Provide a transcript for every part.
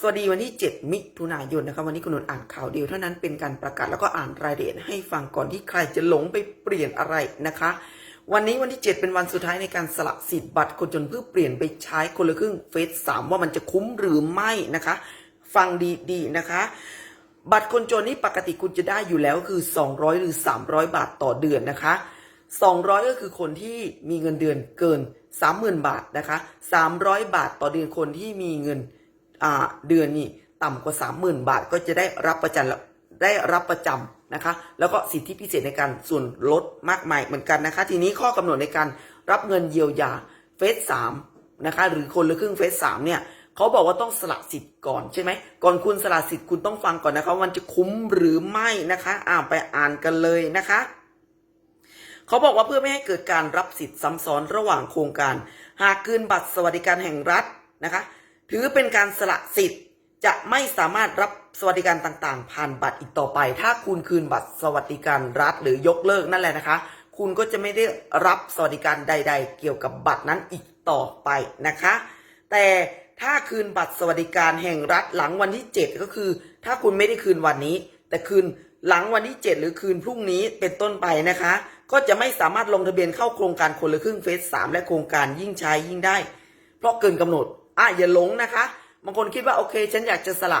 สวัสดีวันที่ 7 มิถุนายนนะครับวันนี้คุณนนท์อ่านข่าวเดียวเท่านั้นเป็นการประกาศแล้วก็อ่านรายละเอียดให้ฟังก่อนที่ใครจะหลงไปเปลี่ยนอะไรนะคะ วันนี้วันที่ 7 เป็นวันสุดท้ายในการสละสิทธิ์บัตรคนจนเพื่อเปลี่ยนไปใช้คนละครึ่งเฟสสามว่ามันจะคุ้มหรือไม่นะคะ ฟังดีๆนะคะ บัตรคนจนนี่ปกติคุณจะได้อยู่แล้วคือ 200 หรือ 300 บาทต่อเดือนนะคะ 200 ก็คือคนที่มีเงินเดือนเกิน 30,000 บาทนะคะ 300 บาทต่อเดือนคนที่มีเงิน เดือนนี่ต่ำกว่า 30,000 บาท ก็จะได้รับประจันได้รับประจำนะคะ แล้วก็สิทธิพิเศษในการส่วนลดมากมายเหมือนกันนะคะ ทีนี้ข้อกำหนดในการรับเงินเยียวยาเฟสสามนะคะ หรือคนละครึ่งเฟสสามเนี่ยเขาบอกว่าต้องสละสิทธิ์ก่อนใช่ไหมก่อนคุณสละสิทธิ์คุณต้องฟังก่อนนะคะมันจะคุ้มหรือไม่นะคะอ่านไปอ่านกันเลยนะคะเขาบอกว่าเพื่อไม่ให้เกิดการรับสิทธิ์ซ้ำซ้อนระหว่างโครงการ หากคืนบัตรสวัสดิการแห่งรัฐนะคะ ถือเป็นการสละสิทธิ์ จะไม่สามารถรับสวัสดิการต่างๆ ผ่านบัตรอีกต่อไป ถ้าคุณคืนบัตรสวัสดิการรัฐหรือยกเลิกนั่นแหละนะคะ คุณก็จะไม่ได้รับสวัสดิการใด ๆ เกี่ยวกับบัตรนั้นอีกต่อไปนะคะ แต่ถ้าคืนบัตรสวัสดิการแห่งรัฐหลังวันที่ 7 ก็คือ ถ้าคุณไม่ได้คืนวันนี้ แต่คืนหลังวันที่ 7 หรือคืนพรุ่งนี้เป็นต้นไปนะคะ ก็จะไม่สามารถลงทะเบียนเข้าโครงการคนละครึ่งเฟสสามและโครงการยิ่งใช้ยิ่งได้ เพราะเกินกำหนด อะอย่าหลงนะคะบางคนคิดว่าโอเค ฉันอยากจะสละ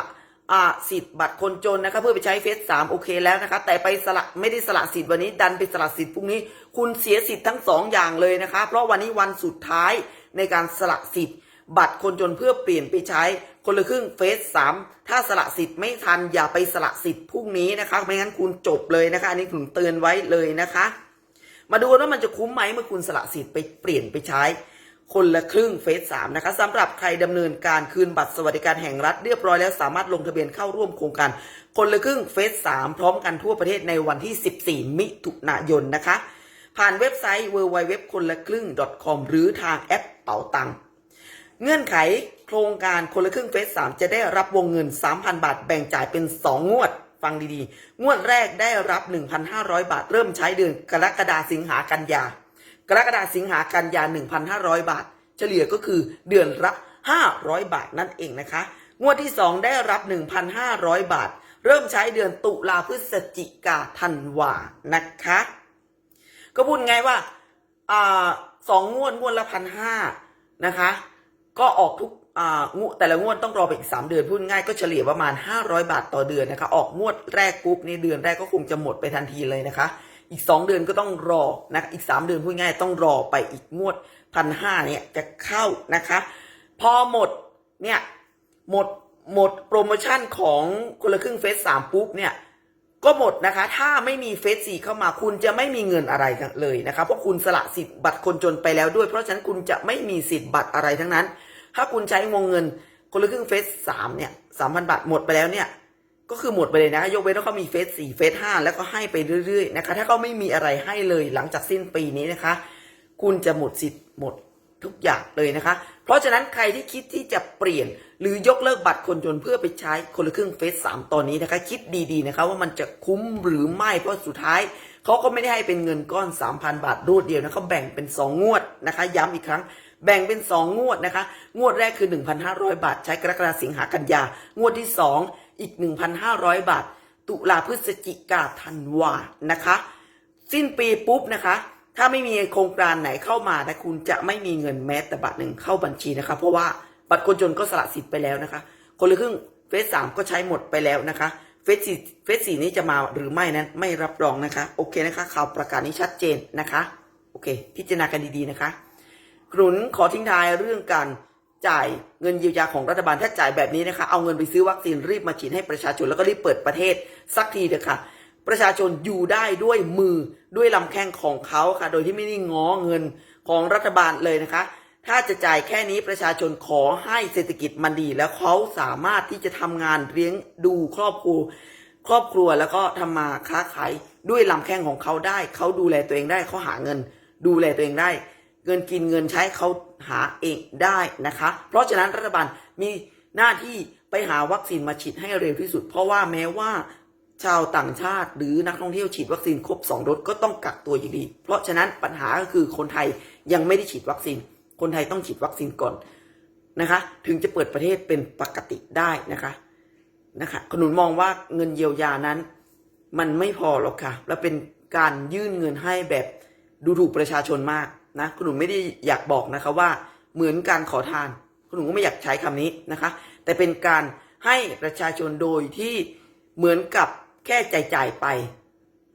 อ่าสิทธิ์บัตรคนจนนะคะ เพื่อไปใช้เฟสสามโอเคแล้วนะคะ แต่ไปสละไม่ได้สละสิทธิ์วันนี้ ดันไปสละสิทธิ์พรุ่งนี้ คุณเสียสิทธิ์ทั้งสองอย่างเลยนะคะ เพราะวันนี้วันสุดท้ายในการสละสิทธิ์ บัตรคนจนเพื่อเปลี่ยนไปใช้คนละครึ่งเฟสสามถ้าสละสิทธิ์ไม่ทันอย่าไปสละสิทธิ์พรุ่งนี้นะคะไม่งั้นคุณจบเลยนะคะ อันนี้ผมเตือนไว้เลยนะคะ มาดูว่ามันจะคุ้มไหมเมื่อคุณสละสิทธิ์ไปเปลี่ยนไปใช้ คนละครึ่งเฟสสามนะคะสำหรับใครดำเนินการคืนบัตรสวัสดิการแห่งรัฐเรียบร้อยแล้วสามารถลงทะเบียนเข้าร่วมโครงการคนละครึ่งเฟสสามพร้อมกันทั่วประเทศในวันที่ 14 มิถุนายนนะคะ ผ่านเว็บไซต์ www คนละครึ่ง .com หรือทางแอปเป๋าตังเงื่อนไขโครงการคนละครึ่งเฟสสามจะได้รับวงเงิน 3,000 บาทแบ่งจ่ายเป็น 2 งวดฟังดีๆ งวดแรกได้รับ 1,500 บาท เริ่มใช้เดือนกรกฎาสิงหากันยา กรกฎาสิงหากันยา 1,500 บาท เฉลี่ยก็คือเดือนละ500 บาทนั่นเองนะคะ งวดที่ 2 ได้รับ 1,500 บาท เริ่มใช้เดือนตุลาพฤศจิกาธันวานะคะ ก็พูดไงว่าอ่าสองงวดงวดละพันห้านะคะ ก็ออกทุกอ่างวดแต่ละงวดต้องรอไปอีกสามเดือนพูดง่ายก็เฉลี่ยประมาณห้าร้อยบาทต่อเดือนนะคะ ออกงวดแรกปุ๊บนี่เดือนแรกก็คงจะหมดไปทันทีเลยนะคะ อีกสองเดือนก็ต้องรอนะอีกสามเดือนพูดง่ายต้องรอไปอีกงวดพันห้าเนี่ยจะเข้านะคะ พอหมดเนี่ยหมดหมดโปรโมชั่นของคนละครึ่งเฟสสามปุ๊บเนี่ยก็หมดนะคะ ถ้าไม่มีเฟสสี่เข้ามาคุณจะไม่มีเงินอะไรเลยนะคะเพราะคุณสละสิทธิ์บัตรคนจนไปแล้วด้วย เพราะฉะนั้นคุณจะไม่มีสิทธิ์บัตรอะไรทั้งนั้น ถ้าคุณใช้วงเงินคนละครึ่งเฟสสามเนี่ยสามพันบาทหมดไปแล้วเนี่ย ก็คือหมดไปเลยนะคะยกเว้นว่าเขามีเฟสสี่เฟสห้าแล้วก็ให้ไปเรื่อยๆนะคะ ถ้าเขาไม่มีอะไรให้เลยหลังจากสิ้นปีนี้นะคะ คุณจะหมดสิทธิ์หมดทุกอย่างเลยนะคะ เพราะฉะนั้นใครที่คิดที่จะเปลี่ยน หรือยกเลิกบัตรคนจนเพื่อไปใช้คนละครึ่งเฟสสามตอนนี้นะคะ คิดดีๆนะคะว่ามันจะคุ้มหรือไม่เพราะสุดท้ายเขาก็ไม่ได้ให้เป็นเงินก้อน 3,000 บาทรวดเดียวนะเขาแบ่งเป็น 2 งวดนะคะ ย้ำอีกครั้ง แบ่งเป็น 2 งวดนะคะ งวดแรกคือ 1,500 บาท ใช้กรกฎาสิงหากันยา งวดที่ 2 อีก 1,500 บาท ตุลาพฤศจิกาธันวานะคะ สิ้นปีปุ๊บนะคะ ถ้าไม่มีโครงการไหนเข้ามานะคุณจะไม่มีเงินแม้แต่บาทหนึ่งเข้าบัญชีนะคะ เพราะว่าบัตรคนจนก็สละสิทธิ์ไปแล้วนะคะ คนละครึ่งเฟสสามก็ใช้หมดไปแล้วนะคะเฟสสี่เฟสสี่นี้จะมาหรือไม่นั้น ไม่รับรองนะคะ โอเคนะคะข่าวประกาศนี้ชัดเจนนะคะ โอเค พิจารณากันดีๆนะคะ กรุนขอทิ้งท้ายเรื่องการจ่ายเงินเยียวยาของรัฐบาลถ้าจ่ายแบบนี้นะคะ เอาเงินไปซื้อวัคซีนรีบมาฉีดให้ประชาชนแล้วก็รีบเปิดประเทศสักทีเถอะค่ะ ประชาชนอยู่ได้ด้วยมือด้วยลำแข้งของเขาค่ะ โดยที่ไม่ได้ง้อเงินของรัฐบาลเลยนะคะ ถ้าจะจ่ายแค่นี้ประชาชนขอให้เศรษฐกิจมันดี แล้วเขาสามารถที่จะทำงานเลี้ยงดูครอบครัวครอบครัวแล้วก็ทำมาค้าขายด้วยลำแข้งของเขาได้ เขาดูแลตัวเองได้เขาหาเงิน ดูแลตัวเองได้ เงินกินเงินใช้เขาหาเองได้นะคะ เพราะฉะนั้นรัฐบาลมีหน้าที่ไปหาวัคซีนมาฉีดให้เร็วที่สุด เพราะว่าแม้ว่าชาวต่างชาติหรือนักท่องเที่ยวฉีดวัคซีนครบ2โดสก็ต้องกักตัวอยู่ดี เพราะฉะนั้นปัญหาก็คือคนไทยยังไม่ได้ฉีดวัคซีน คนไทยต้องฉีดวัคซีนก่อนนะคะ ถึงจะเปิดประเทศเป็นปกติได้นะคะนะคะขนุนมองว่าเงินเยียวยานั้น มันไม่พอหรอกค่ะ และเป็นการยื่นเงินให้แบบดูถูกประชาชนมาก นะคุณหนูไม่ได้อยากบอกนะคะว่าเหมือนการขอทาน คุณหนูก็ไม่อยากใช้คำนี้นะคะ แต่เป็นการให้ประชาชนโดยที่เหมือนกับแค่จ่ายจ่ายไป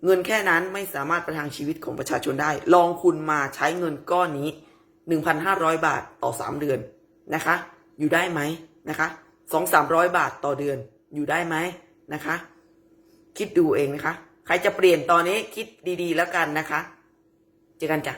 เงินแค่นั้นไม่สามารถประทังชีวิตของประชาชนได้ ลองคุณมาใช้เงินก้อนนี้ 1,500 บาทต่อ 3 เดือนนะคะ อยู่ได้ไหมนะคะ2-300บาทต่อเดือนอยู่ได้ไหมนะคะ คิดดูเองนะคะ ใครจะเปลี่ยนตอนนี้คิดดีๆแล้วกันนะคะ เจอกันจ้ะ